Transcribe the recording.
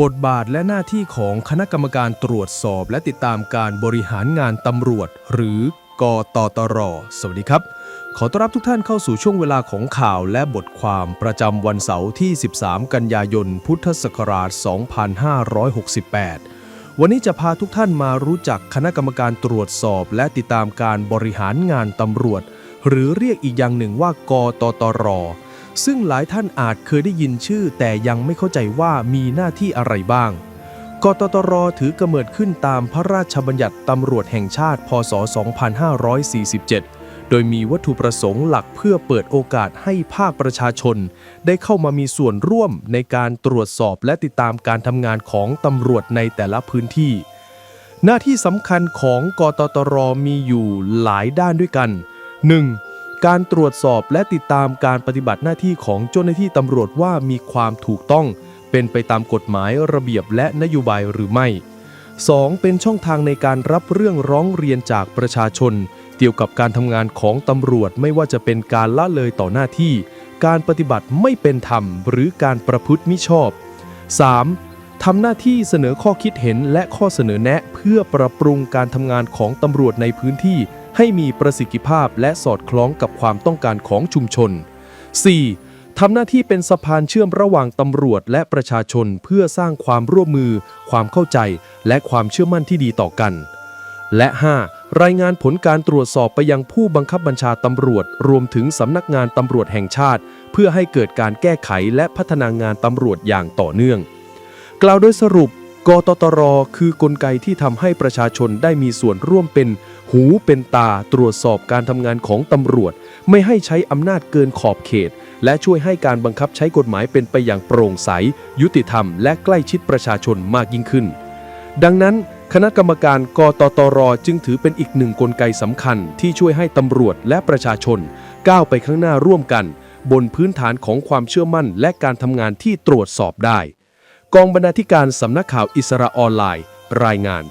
บทบาทและหน้าที่ของคณะกรรมการตรวจสอบและติดตามการบริหารงานตำรวจ หรือกตตร สวัสดีครับ ขอต้อนรับทุกท่านเข้าสู่ช่วงเวลาของข่าวและบทความประจำวันเสาร์ที่ 13 กันยายน พุทธศักราช 2568 วันนี้จะพาทุกท่านมารู้จักคณะกรรมการตรวจสอบและติดตามการบริหารงานตำรวจ หรือเรียกอีกอย่างหนึ่งว่ากตตร ซึ่งหลายท่านอาจเคยได้ยินชื่อ แต่ยังไม่เข้าใจว่ามีหน้าที่อะไรบ้าง กตตรถือกำเนิดขึ้นตามพระราชบัญญัติตำรวจแห่งชาติ พศ 2547 โดยมีวัตถุประสงค์หลักเพื่อเปิดโอกาสให้ภาคประชาชน ได้เข้ามามีส่วนร่วมในการตรวจสอบและติดตามการทำงานของตำรวจในแต่ละพื้นที่ หน้าที่สำคัญของกตตรมีอยู่หลายด้านด้วยกัน 1. การตรวจสอบและติดตามการปฏิบัติหน้าที่ของเจ้าหน้าที่ตำรวจว่ามีความถูกต้อง เป็นไปตามกฎหมายระเบียบและนโยบายหรือไม่ 2. เป็นช่องทางในการรับเรื่องร้องเรียนจากประชาชน เกี่ยวกับการทำงานของตำรวจไม่ว่าจะเป็นการละเลยต่อหน้าที่ การปฏิบัติไม่เป็นธรรม หรือการประพฤติมิชอบ 3. ทำหน้าที่เสนอข้อคิดเห็นและข้อเสนอแนะเพื่อปรับปรุงการทำงานของตำรวจในพื้นที่ ให้มีประสิทธิภาพและสอดคล้องกับความต้องการของชุมชน 4. ทำหน้าที่เป็นสะพานเชื่อมระหว่างตำรวจและประชาชนเพื่อสร้างความร่วมมือ ความเข้าใจ และความเชื่อมั่นที่ดีต่อกัน และ 5. รายงานผลการตรวจสอบไปยังผู้บังคับบัญชาตำรวจ รวมถึงสำนักงานตำรวจแห่งชาติ เพื่อให้เกิดการแก้ไขและพัฒนางานตำรวจอย่างต่อเนื่อง กล่าวโดยสรุป กตตร คือกลไกที่ทำให้ประชาชนได้มีส่วนร่วมเป็น หูเป็นตาตรวจสอบการทำงานของตำรวจ ไม่ให้ใช้อำนาจเกินขอบเขต และช่วยให้การบังคับใช้กฎหมายเป็นไปอย่างโปร่งใส ยุติธรรม และใกล้ชิดประชาชนมากยิ่งขึ้น ดังนั้น คณะกรรมการกตตร จึงถือเป็นอีกหนึ่งกลไกสำคัญ ที่ช่วยให้ตำรวจและประชาชน ก้าวไปข้างหน้าร่วมกัน บนพื้นฐานของความเชื่อมั่นและการทำงานที่ตรวจสอบได้ กองบรรณาธิการสำนักข่าวอิสระออนไลน์ รายงาน